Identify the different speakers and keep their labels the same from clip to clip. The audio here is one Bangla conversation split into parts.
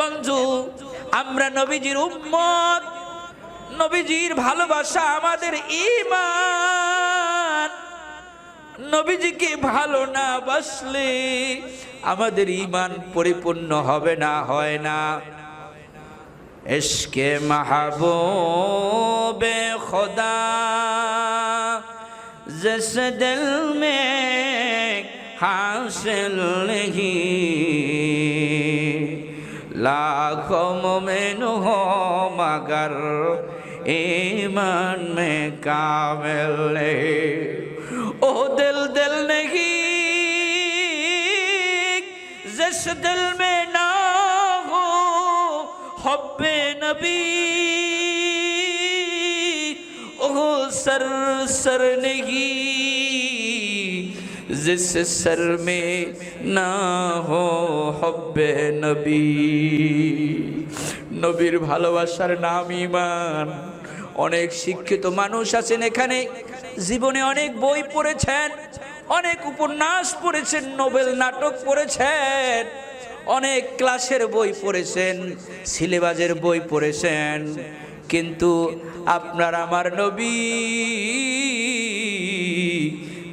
Speaker 1: বন্ধু আমরা নবীজির উম্মত নবীজির ভালোবাসা আমাদের ইমান নবীজিকে ভালো না বাসলে আমাদের ইমান পরিপূর্ণ হবে না হয় না এসকে মাহবুবে খোদা জস দিল মে হাসিল নেহি लाखों मोमिन हो मगर ईमान में कामिल ओ दिल दिल नहीं जिस दिल में ना हो हब्बे नबी ओ सर सर नहीं जिस सर में ना हो হব্বে নবী নবীর ভালোবাসার নাম ইমান অনেক শিক্ষিত মানুষ আছেন এখানে জীবনে অনেক বই পড়েছেন অনেক উপন্যাস পড়েছেন নোবেল নাটক পড়েছেন অনেক ক্লাসের বই পড়েছেন সিলেবাসের বই পড়েছেন কিন্তু আপনার আমার নবী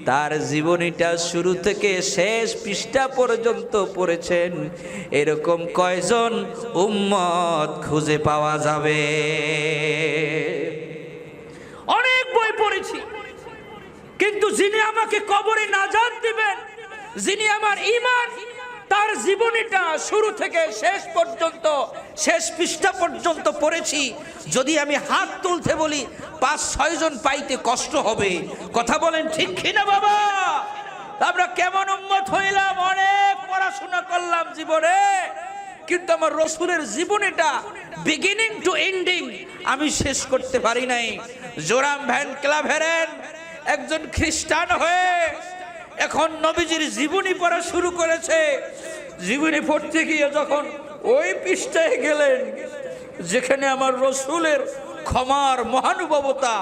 Speaker 1: তার জীবনীটা শুরু থেকে শেষ পৃষ্ঠা পর্যন্ত পড়েছেন এরকম কয়জন উম্মত খুঁজে পাওয়া যাবে অনেক বই পড়েছি কিন্তু যিনি আমাকে কবরে না জান দিবেন যিনি আমার ইমান তার জীবনীটা শুরু থেকে শেষ পর্যন্ত শেষ পৃষ্ঠা পর্যন্ত পড়েছি যদি আমি হাত তুলতে বলি পাঁচ ছয়জন পাইতে কষ্ট হবে কথা বলেন ঠিক কিনা বাবা আমরা কেমন উন্মত হইলাম অনেক পড়াশোনা করলাম জীবনে কিন্তু আমার রসুলের জীবন এটা বিগিনিং টু এন্ডিং আমি শেষ করতে পারি নাই জোরাম ভ্যান ক্লাব হেরেন একজন খ্রিস্টান হয়ে এখন নবীজির জীবনী পড়া শুরু করেছে জীবনী পড়তে গিয়ে যখন ওই পৃষ্ঠায় গেলেন যেখানে আমার রসুলের ক্ষমার মহানুভবতা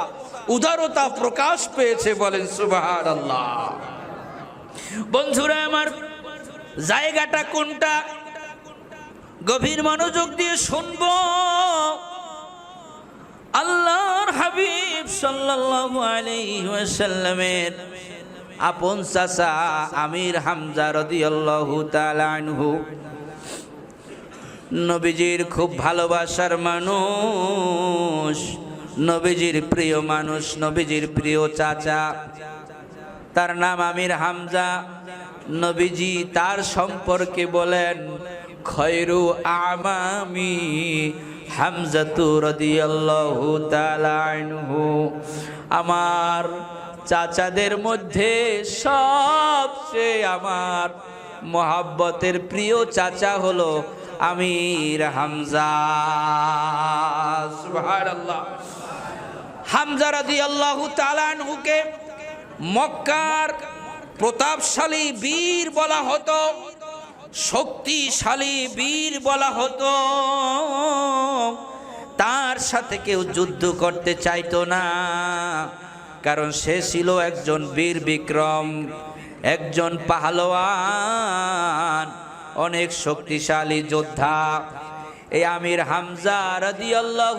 Speaker 1: উদারতা প্রকাশ পেয়েছে বলেন সুবাহার আল্লাহ বন্ধুরা আমার জায়গাটা কোনটা গভীর মনোযোগ দিয়ে শুনব আল্লাহর হাবিব সাল্লামের আপন চাচা আমির হামজার রাদিয়াল্লাহু তাআলা নবীজির খুব ভালোবাসার মানুষ নবীজির প্রিয় মানুষ নবীজির প্রিয় চাচা তার নাম আমির হামজা নবীজি তার সম্পর্কে বলেন খয়রু আমামি হামজাতু রদিয়াল্লাহু তাআলাহু আমার চাচাদের মধ্যে সবচেয়ে আমার মহাব্বতের প্রিয় চাচা হলো আমির হামজা সুবহানাল্লাহ হামজা রাদিয়াল্লাহু তাআলা আনহুকে মক্কার প্রতাপশালী বীর বলা হতো শক্তিশালী বীর বলা হতো তার সাথে কেউ যুদ্ধ করতে চাইতো না কারণ সে ছিল একজন বীর বিক্রম একজন পাহলোয়ান অনেক শক্তিশালী যোদ্ধা এই আমির হামজা রাজি আল্লাহ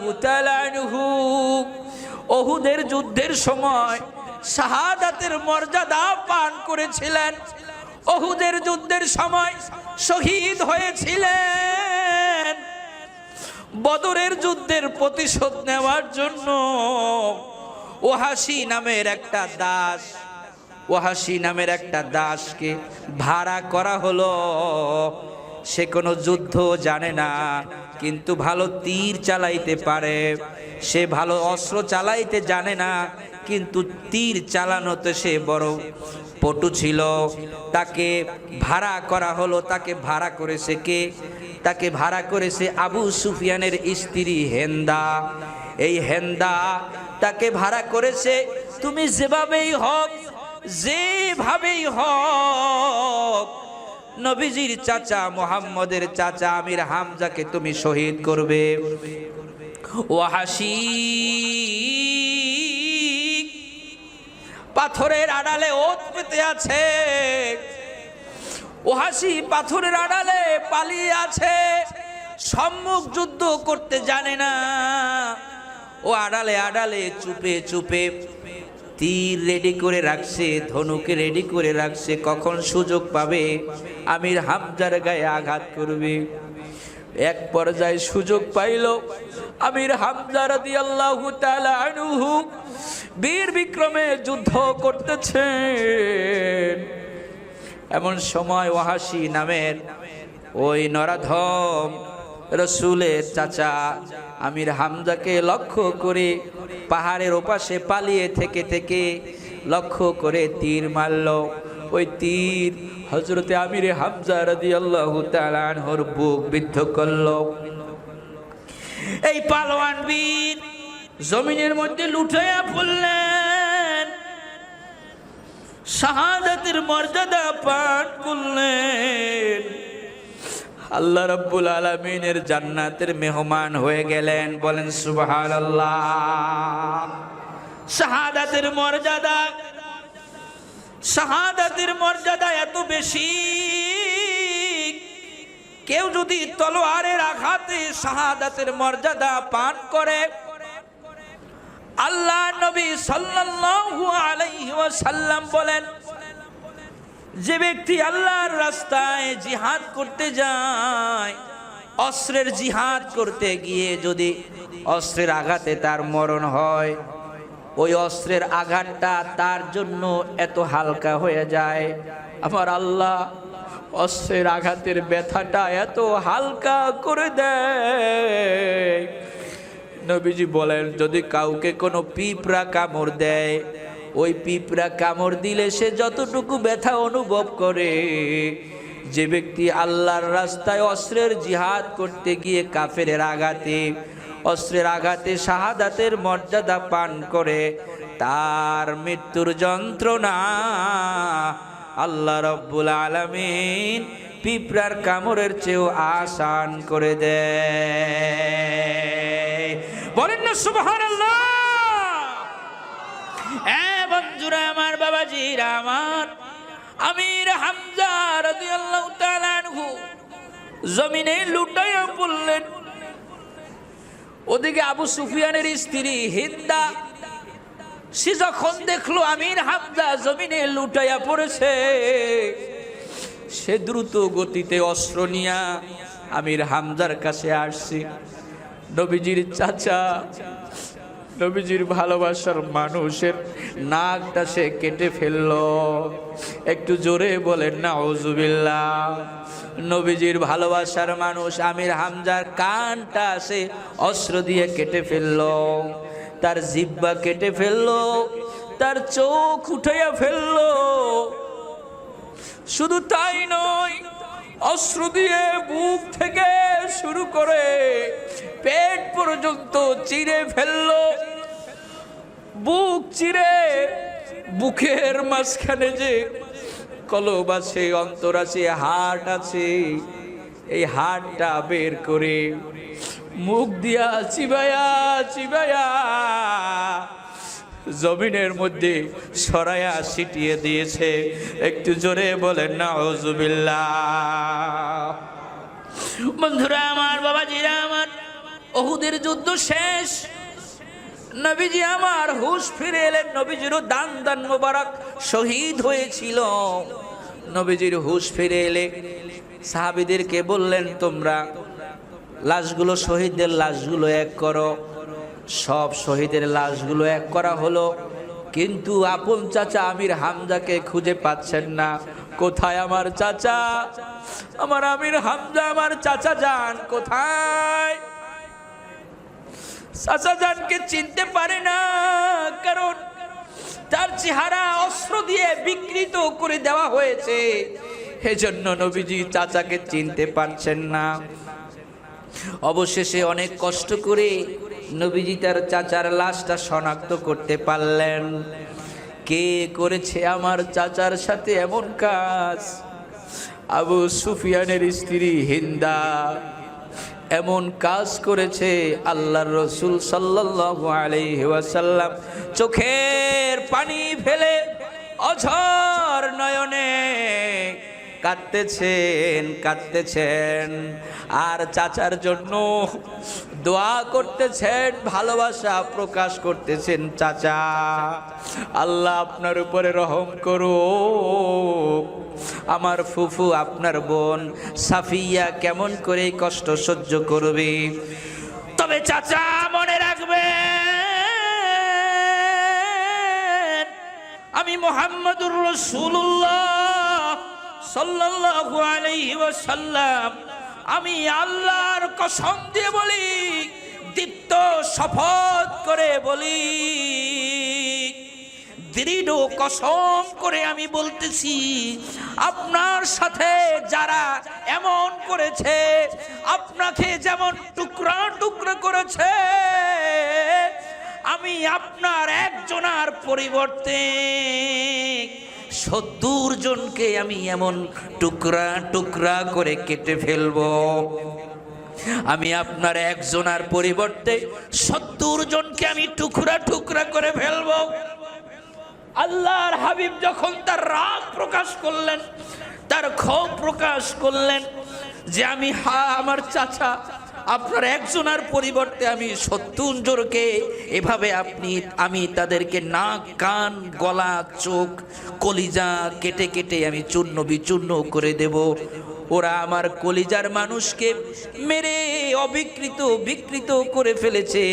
Speaker 1: ওহুদের যুদ্ধের সময় শাহাদাতের মর্যাদা পান করেছিলেন ওহুদের যুদ্ধের সময় শহীদ হয়েছিলেন বদরের যুদ্ধের প্রতিশোধ নেওয়ার জন্য ওহাসি নামের একটা দাস ওহাসি নামের একটা দাসকে ভাড়া করা হলো সে কোনো যুদ্ধ জানে না কিন্তু ভালো তীর চালাইতে পারে সে ভালো অস্ত্র চালাইতে জানে না কিন্তু তীর চালানোতে সে বড় পটু ছিল তাকে ভাড়া করা হলো তাকে ভাড়া করেছে কে তাকে ভাড়া করেছে আবু সুফিয়ানের স্ত্রী হেন্দা এই হেন্দা তাকে ভাড়া করেছে তুমি যেভাবেই হোক যেভাবেই হোক নবীজির চাচা মোহাম্মদের চাচা আমির হামজাকে তুমি শহীদ করবে ও হাসি পাথরের আড়ালে ওত পেতে আছে হাসি পাথরের আড়ালে পালিয়ে আছে সম্মুখ যুদ্ধ করতে জানে না ও আড়ালে আড়ালে চুপে চুপে তীর রেডি করে রাখছে ধনুকে রেডি করে রাখছে কখন সুযোগ পাবে আমির হামজার গায়ে আঘাত করবে এক পর্যায়ে সুযোগ পাইল আমির হামজার রাদি আল্লাহ বীর বিক্রমে যুদ্ধ করতেছেন এমন সময় ওয়াহাসি নামের ওই নরাধম রসুলের চাচা আমির হামজাকে লক্ষ্য করে পাহাড়ের ওপাশে পালিয়ে থেকে থেকে লক্ষ্য করে তীর মারল ওই তীর হজরতে আমিরে হামজা রদি বুক বিদ্ধ করল এই পালোয়ান বীর জমিনের মধ্যে লুটাইয়া পড়লেন শাহাদাতের মর্যাদা পাঠ করলেন আল্লাহ রব্বুল আলমিনের জান্নাতের মেহমান হয়ে গেলেন বলেন সুবাহ আল্লাহ শাহাদাতের মর্যাদা শাহাদাতের মর্যাদা এত বেশি কেউ যদি তলোয়ারের আঘাতে শাহাদাতের মর্যাদা পান করে আল্লাহ নবী সাল্লাল্লাহু আলাইহি ওয়াসাল্লাম বলেন যে ব্যক্তি আল্লাহর রাস্তায় জিহাদ করতে যায় অস্ত্রের জিহাদ করতে গিয়ে যদি অস্ত্রের আঘাতে তার মরণ হয় ওই অস্ত্রের আঘাতটা তার জন্য এত হালকা হয়ে যায় আমার আল্লাহ অস্ত্রের আঘাতের ব্যথাটা এত হালকা করে দেয় নবীজি বলেন যদি কাউকে কোনো পিঁপড়া কামড় দেয় ওই পিপরা কামড় দিলে সে যতটুকু ব্যথা অনুভব করে যে ব্যক্তি আল্লাহর রাস্তায় অস্ত্রের জিহাদ করতে গিয়ে কাফের আঘাতে অস্ত্রের আঘাতে শাহাদাতের মর্যাদা পান করে তার মৃত্যুর যন্ত্রণা আল্লাহ রব্বুল আলমিন পিঁপড়ার কামড়ের চেয়েও আসান করে দেয় বলেন না আল্লাহ হ্যাঁ বন্ধুরা আমার বাবাজি আমার আমির হামজা রাদিয়াল্লাহু জমিনে লুটাইয়া পড়লেন ওদিকে আবু সুফিয়ানের স্ত্রী হিন্দা সে যখন দেখলো আমির হামদা জমিনে লুটাইয়া পড়েছে সে দ্রুত গতিতে অস্ত্র নিয়া আমির হামদার কাছে আসছে নবীজির চাচা নবীজির ভালোবাসার মানুষের নাকটা সে কেটে ফেলল একটু জোরে বলেন না ওজুবিল্লা নবীজির ভালোবাসার মানুষ আমির হামজার কানটা সে অস্ত্র দিয়ে কেটে ফেলল তার জিব্বা কেটে ফেলল তার চোখ উঠাইয়া ফেলল শুধু তাই নয় অস্ত্র দিয়ে বুক থেকে শুরু করে পেট পর্যন্ত চিরে ফেললো বুক চিরে বুকের মাঝখানে যে কলব আছে অন্তর আছে হাট আছে এই হাটটা বের করে মুখ দিয়া চিবায়া চিবায়া জমিনের মধ্যে সরায়া ছিটিয়ে দিয়েছে একটু জোরে বলেন না হজুবিল্লা বন্ধুরা আমার বাবাজিরা আমার অহুদের যুদ্ধ শেষ নবীজি আমার হুশ ফিরে এলেন নবীজির দান দান মোবারক শহীদ হয়েছিল নবীজির হুশ ফিরে এলে সাহাবিদেরকে বললেন তোমরা লাশগুলো শহীদদের লাশগুলো এক করো সব শহীদের লাশগুলো এক করা হলো কিন্তু আপন চাচা আমির হামজাকে খুঁজে পাচ্ছেন না কোথায় আমার চাচা আমার আমির হামজা আমার চাচা যান কোথায় সাসাজানকে চিনতে পারে না কারণ তার চেহারা অস্ত্র দিয়ে বিকৃত করে দেওয়া হয়েছে সেজন্য নবীজি চাচাকে চিনতে পারছেন না অবশেষে অনেক কষ্ট করে নবীজি তার চাচার লাশটা শনাক্ত করতে পারলেন কে করেছে আমার চাচার সাথে এমন কাজ আবু সুফিয়ানের স্ত্রী হিন্দা এমন কাজ করেছে আল্লাহর রসুল সাল্লাল্লাহু আলাইহি ওয়াসাল্লাম চোখের পানি ফেলে অঝর নয়নে কাঁদতেছেন কাঁদতেছেন আর চাচার জন্য দোয়া করতেছেন ভালোবাসা প্রকাশ করতেছেন চাচা আল্লাহ আপনার উপরে রহম করো আমার ফুফু আপনার বোন সাফিয়া কেমন করে কষ্ট সহ্য করবে তবে চাচা মনে রাখবে আমি মোহাম্মদুর রসুল্লাহ সাল্লাল্লাহু ওয়াসাল্লাম আমি আল্লাহর কসম দিয়ে বলি দীপ্ত শপথ করে বলি দৃঢ় কসম করে আমি বলতেছি আপনার সাথে যারা এমন করেছে আপনাকে যেমন টুকরা টুকরা করেছে আমি আপনার একজনার পরিবর্তে সত্তর জনকে আমি এমন টুকরা টুকরা করে কেটে ফেলব আমি আপনার একজনার পরিবর্তে সত্তর জনকে আমি টুকরা টুকরা করে ফেলব আল্লাহর হাবিব যখন তার রাগ প্রকাশ করলেন তার ক্ষোভ প্রকাশ করলেন যে আমি হা আমার চাচা আপনার একজনের পরিবর্তে আমি সত্তর এভাবে আপনি আমি তাদেরকে নাক কান গলা চোখ কলিজা কেটে কেটে আমি চূর্ণ বিচূর্ণ করে দেব ওরা আমার কলিজার মানুষকে মেরে অবিকৃত বিকৃত করে ফেলেছে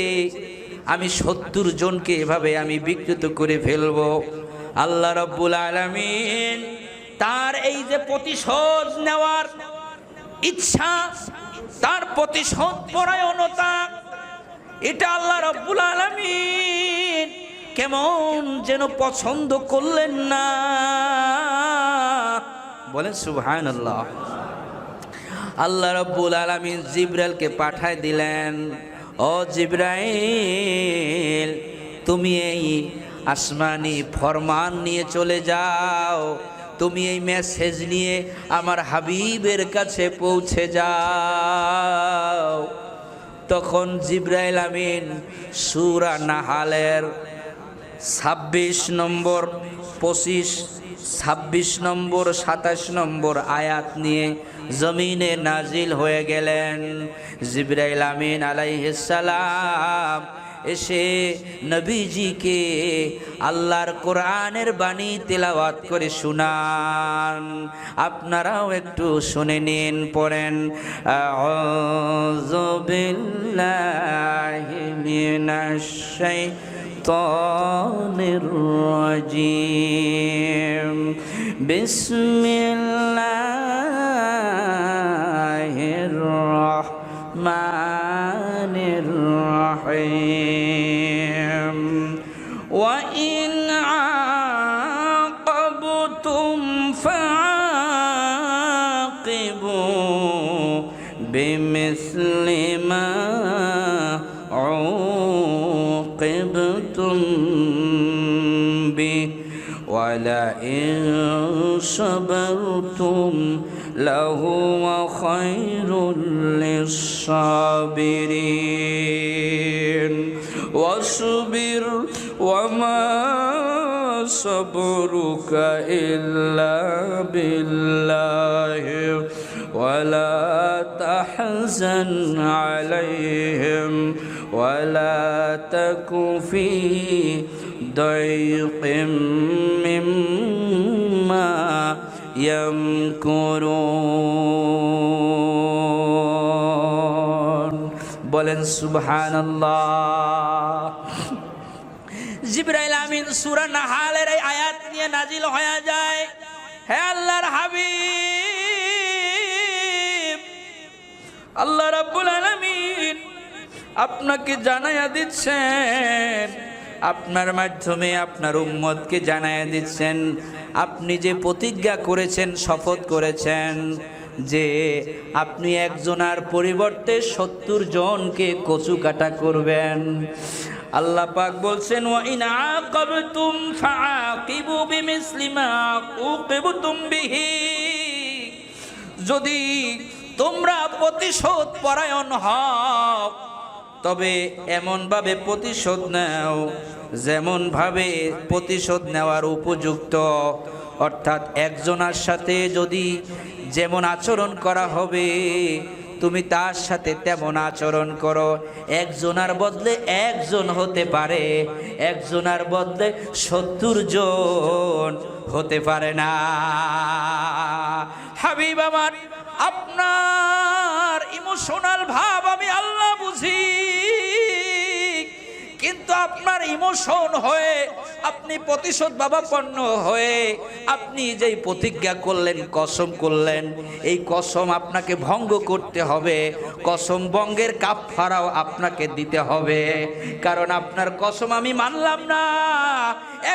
Speaker 1: আমি সত্তর জনকে এভাবে আমি বিকৃত করে ফেলব আল্লাহ রব্বুল আলমিন তার এই যে প্রতিশোধ নেওয়ার ইচ্ছা তার প্রতি পরায়ণতা এটা আল্লাহ রব্বুল আলমিন কেমন যেন পছন্দ করলেন না বলেন সুহান আল্লাহ আল্লাহ রব্বুল আলমিন জিব্রাইলকে পাঠায় দিলেন ও জিব্রাইল তুমি এই আসমানি ফরমান নিয়ে চলে যাও তুমি এই মেসেজ নিয়ে আমার হাবিবের কাছে পৌঁছে যাও তখন জিব্রাইল আমিন সুরা নাহালের ছাব্বিশ নম্বর পঁচিশ ছাব্বিশ নম্বর সাতাশ নম্বর আয়াত নিয়ে জমিনে নাজিল হয়ে গেলেন জিব্রাইল আমিন আলাইহিসালাম এসে নবীজিকে আল্লাহর কোরআনের বাণী তেলাওয়াত করে শুনান আপনারাও একটু শুনে নিন পড়েন বিল্লাহি الرجيم بسم الله الرحيم وإن عاقبتم فعاقبوا بمثل ما عوقبتم به ولئن صبرتم لهو خير للصابرين واصبر وما صبرك إلا بالله ولا تحزن عليهم ولا تك في ضيق مما يمكرون বলেন সুবহান জিব্রাইল আমিন সুরা নাহালের এই আয়াত নিয়ে নাজিল হয়ে যায় হে আল্লাহর হাবিব আল্লাহ রাব্বুল আলামিন আপনাকে জানাইয়া দিচ্ছেন আপনার মাধ্যমে আপনার উম্মতকে জানায় দিচ্ছেন আপনি যে প্রতিজ্ঞা করেছেন শপথ করেছেন যে আপনি একজনার পরিবর্তে সত্তর জনকে কচু কাটা করবেন আল্লাহ পাক বলছেন ওয়া ইন আকাবতুম ফাআকিবু বিমিসলি বিহি যদি তোমরা প্রতিশোধ পরায়ণ হও তবে এমনভাবে প্রতিশোধ নেও যেমনভাবে প্রতিশোধ নেওয়ার উপযুক্ত অর্থাৎ একজনার সাথে যদি যেমন আচরণ করা হবে তুমি তার সাথে তেমন আচরণ করো একজনার বদলে একজন হতে পারে একজনার বদলে সত্তর জন হতে পারে না হাবিব আমার আপনার ইমোশনাল ভাব আমি আল্লাহ বুঝি কিন্তু আপনার ইমোশন হয়ে আপনি প্রতিশোধ বাবাপন্ন হয়ে আপনি যেই প্রতিজ্ঞা করলেন কসম করলেন এই কসম আপনাকে ভঙ্গ করতে হবে কসম ভঙ্গের কাপ ফাড়াও আপনাকে দিতে হবে কারণ আপনার কসম আমি মানলাম না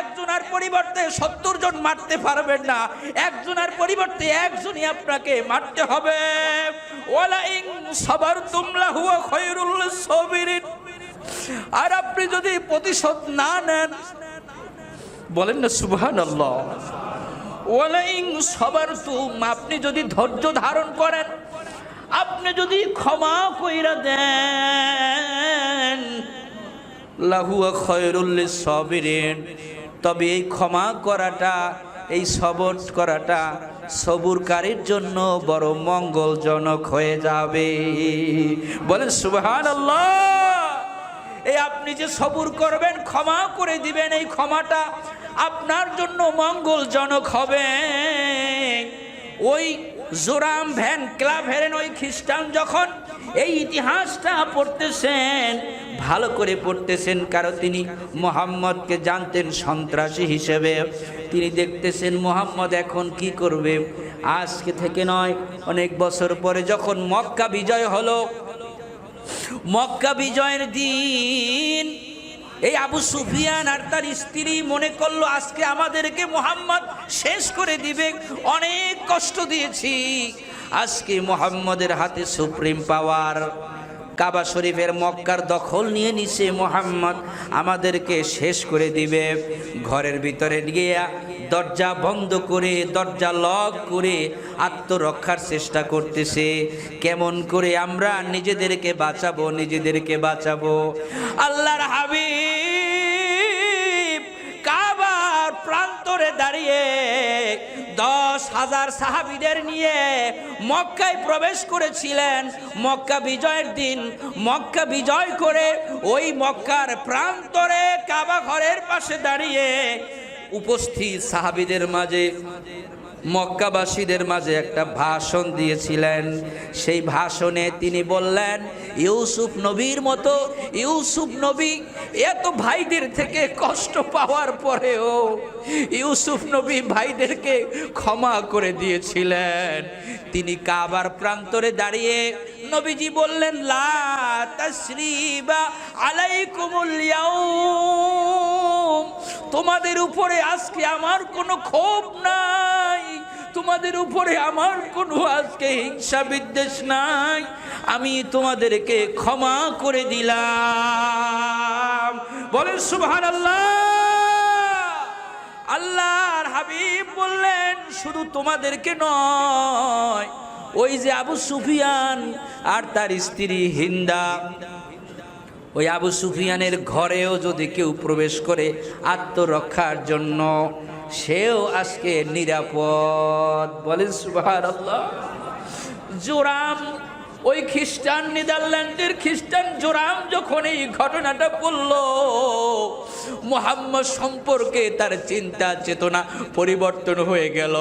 Speaker 1: একজনের পরিবর্তে সত্তর জন মারতে পারবেন না একজনের পরিবর্তে একজনই আপনাকে মারতে হবে ওলা ইং সবার তুমলা হুয়া খয়রুল সবিরিন আর আপনি যদি প্রতিশোধ না নেন বলেন না সুবহান সবার তুম আপনি যদি ধৈর্য ধারণ করেন আপনি যদি ক্ষমা কইরা দেন লাহুয়া খয়রুল্লি সবিরেন তবে এই ক্ষমা করাটা এই সবর করাটা সবুরকারীর জন্য বড় মঙ্গলজনক হয়ে যাবে বলেন সুবহান আল্লাহ এই আপনি যে সবুর করবেন ক্ষমা করে দিবেন এই ক্ষমাটা আপনার জন্য মঙ্গলজনক হবে ওই জোরাম ভ্যান ক্লাব হেরেন ওই খ্রিস্টান যখন এই ইতিহাসটা পড়তেছেন ভালো করে পড়তেছেন কারণ তিনি মোহাম্মদকে জানতেন সন্ত্রাসী হিসেবে তিনি দেখতেছেন মোহাম্মদ এখন কি করবে আজকে থেকে নয় অনেক বছর পরে যখন মক্কা বিজয় হলো মক্কা বিজয়ের দিন এই আবু সুফিয়ান আর তার স্ত্রী মনে করলো আজকে আমাদেরকে মোহাম্মদ শেষ করে দিবে অনেক কষ্ট দিয়েছি আজকে মোহাম্মদের হাতে সুপ্রিম পাওয়ার কাবা শরীফের মক্কার দখল নিয়ে নিছে মোহাম্মদ আমাদেরকে শেষ করে দিবে ঘরের ভিতরে গিয়া দরজা বন্ধ করে দরজা লক করে আত্মরক্ষার চেষ্টা করতেছে কেমন করে আমরা নিজেদেরকে বাঁচাবো নিজেদেরকে বাঁচাবো আল্লাহর হাবিব কাবার প্রান্তরে দাঁড়িয়ে দশ হাজার সাহাবিদের নিয়ে মক্কায় প্রবেশ করেছিলেন মক্কা বিজয়ের দিন মক্কা বিজয় করে ওই মক্কার প্রান্তরে কাবা ঘরের পাশে দাঁড়িয়ে উপস্থিত সাহাবিদের মাঝে মক্কাবাসীদের মাঝে একটা ভাষণ দিয়েছিলেন সেই ভাষণে তিনি বললেন ইউসুফ নবীর মতো ইউসুফ নবী এত ভাইদের থেকে কষ্ট পাওয়ার পরেও ইউসুফ নবী ভাইদেরকে ক্ষমা করে দিয়েছিলেন তিনি কাবার প্রান্তরে দাঁড়িয়ে নবীজি বললেন লা তোমাদের উপরে আজকে আমার কোনো ক্ষোভ নাই তোমাদের উপরে আমার কোনো আজকে হিংসা বিদ্বেষ নাই আমি তোমাদেরকে ক্ষমা করে দিলাম বলেন আল্লাহ আল্লাহর হাবিব বললেন শুধু তোমাদেরকে নয় ওই যে আবু সুফিয়ান আর তার স্ত্রী হিন্দা ওই আবু সুফিয়ানের ঘরেও যদি কেউ প্রবেশ করে আত্মরক্ষার জন্য সেও আজকে নিরাপদ বলেন সুভার জোরাম ওই খ্রিস্টান নেদারল্যান্ডের খ্রিস্টান জোরাম যখন এই ঘটনাটা বলল মোহাম্মদ সম্পর্কে তার চিন্তা চেতনা পরিবর্তন হয়ে গেল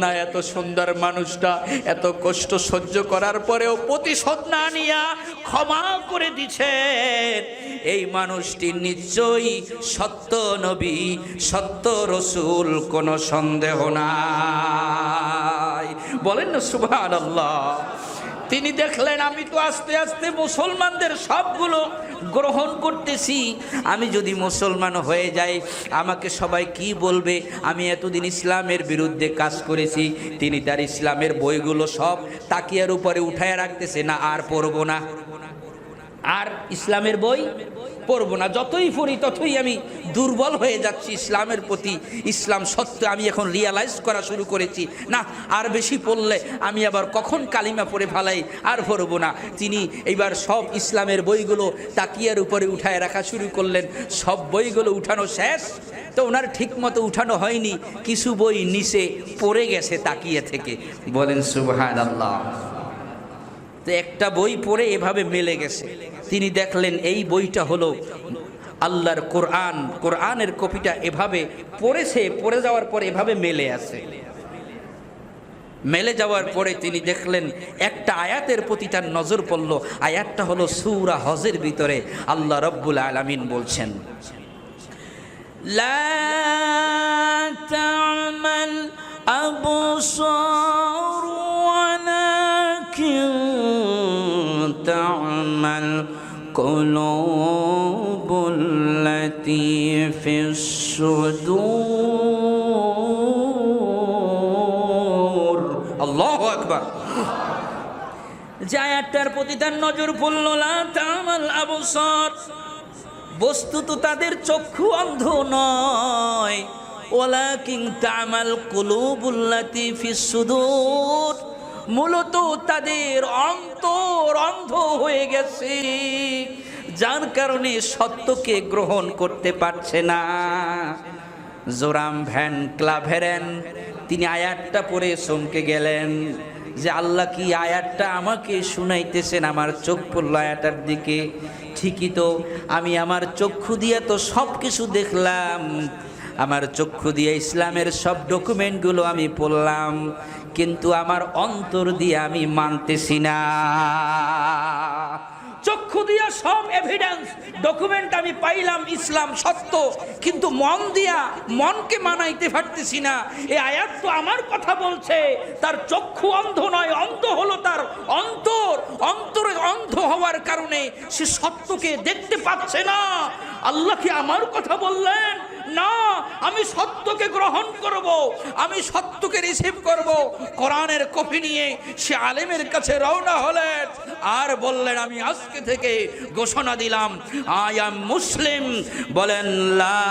Speaker 1: না এত সুন্দর মানুষটা এত কষ্ট সহ্য করার পরেও প্রতিশোধ না নিয়া ক্ষমা করে দিছে এই মানুষটি নিশ্চয়ই সত্য নবী সত্য রসুল কোনো সন্দেহ না বলেন না সুভান আল্লাহ তিনি দেখলেন আমি তো আস্তে আস্তে মুসলমানদের সবগুলো গ্রহণ করতেছি আমি যদি মুসলমান হয়ে যাই আমাকে সবাই কি বলবে আমি এতদিন ইসলামের বিরুদ্ধে কাজ করেছি তিনি তার ইসলামের বইগুলো সব তাকিয়ার উপরে উঠায় রাখতেছে না আর পড়বো না আর ইসলামের বই পড়বো না যতই পড়ি ততই আমি দুর্বল হয়ে যাচ্ছি ইসলামের প্রতি ইসলাম সত্য আমি এখন রিয়ালাইজ করা শুরু করেছি না আর বেশি পড়লে আমি আবার কখন কালিমা পড়ে ফালাই আর পড়বো না তিনি এইবার সব ইসলামের বইগুলো তাকিয়ার উপরে উঠায় রাখা শুরু করলেন সব বইগুলো উঠানো শেষ তো ওনার ঠিক মতো উঠানো হয়নি কিছু বই নিচে পড়ে গেছে তাকিয়ে থেকে বলেন সুবাহ আল্লাহ তো একটা বই পড়ে এভাবে মেলে গেছে তিনি দেখলেন এই বইটা হলো আল্লাহর কোরআন কোরআনের কপিটা এভাবে পড়েছে পড়ে যাওয়ার পর এভাবে মেলে আছে মেলে যাওয়ার পরে তিনি দেখলেন একটা আয়াতের প্রতি তার নজর পড়ল আয়াতটা হলো সুরা হজের ভিতরে আল্লাহ রব্বুল আলমিন বলছেন লা تعمى القلوب التي في الصدور الله أكبر যায় আয়াতটার প্রতি তার নজর পড়ল না তামাল আবসর বস্তুত তাদের চক্ষু অন্ধ নয় ওলা কিং তামাল কুলুবুল্লাতি ফিসুদূর মূলত তাদের অন্তর অন্ধ হয়ে গেছে যার কারণে সত্যকে গ্রহণ করতে পারছে না জোরাম ভ্যান ক্লাভেরেন তিনি আয়াতটা পরে চমকে গেলেন যে আল্লাহ কি আয়াতটা আমাকে শুনাইতেছেন আমার চোখ পড়ল আয়াতার দিকে ঠিকই তো আমি আমার চক্ষু দিয়ে তো সব কিছু দেখলাম আমার চক্ষু দিয়ে ইসলামের সব ডকুমেন্টগুলো আমি পড়লাম কিন্তু আমার অন্তর দিয়ে আমি মানতেছি না চক্ষু দিয়া সব এভিডেন্স ডকুমেন্ট আমি পাইলাম ইসলাম সত্য কিন্তু মন দিয়া মনকে মানাইতে পারতেছি না এ আয়াত তো আমার কথা বলছে তার চক্ষু অন্ধ নয় অন্ধ হলো তার অন্তর অন্তরে অন্ধ হওয়ার কারণে সে সত্যকে দেখতে পাচ্ছে না আল্লাহ কি আমার কথা বললেন না আমি সত্যকে গ্রহণ করব আমি সত্যকে রিসিভ করব কোরআনের কপি নিয়ে সে আলেমের কাছে রওনা হলেন আর বললেন আমি আজকে থেকে ঘোষণা দিলাম আই এম মুসলিম বলেন লা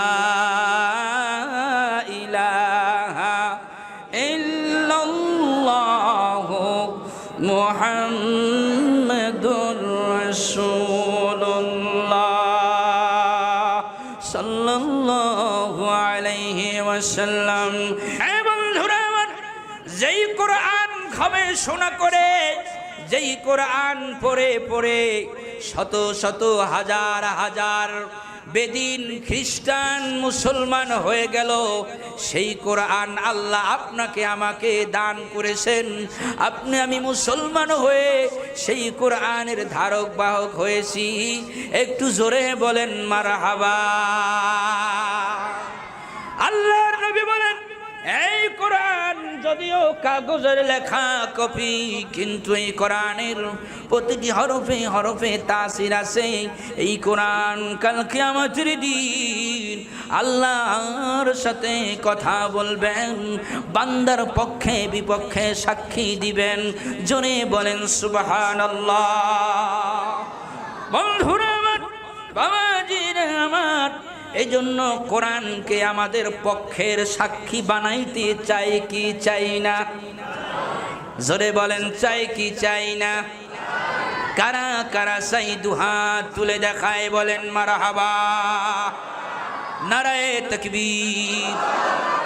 Speaker 1: ইলাহা মুহাম্মদ সাল্লাম হ্যাঁ বন্ধুরা আমার যেই কোরআন গবেষণা করে যেই কোরআন পড়ে পড়ে শত শত হাজার হাজার বেদিন খ্রিস্টান মুসলমান হয়ে গেল সেই কোরআন আল্লাহ আপনাকে আমাকে দান করেছেন আপনি আমি মুসলমান হয়ে সেই কোরআনের ধারক বাহক হয়েছি একটু জোরে বলেন মারা হাবা আল্লাহ নবী বলেন এই কোরআন যদিও কাগজের লেখা কপি কিন্তু এই কোরআনের প্রতিটি হরফে হরফে তাসির আছে এই কোরআন কালকে আমার দিন আল্লাহর সাথে কথা বলবেন বান্দার পক্ষে বিপক্ষে সাক্ষী দিবেন জনে বলেন সুবাহান আল্লাহ বন্ধুরা আমার বাবাজিরা আমার এই জন্য কোরআনকে আমাদের পক্ষের সাক্ষী বানাইতে চাই কি চাই না জোরে বলেন চাই কি চাই না কারা কারা চাই দুহা তুলে দেখায় বলেন মারাহাবা নারায় তকবীর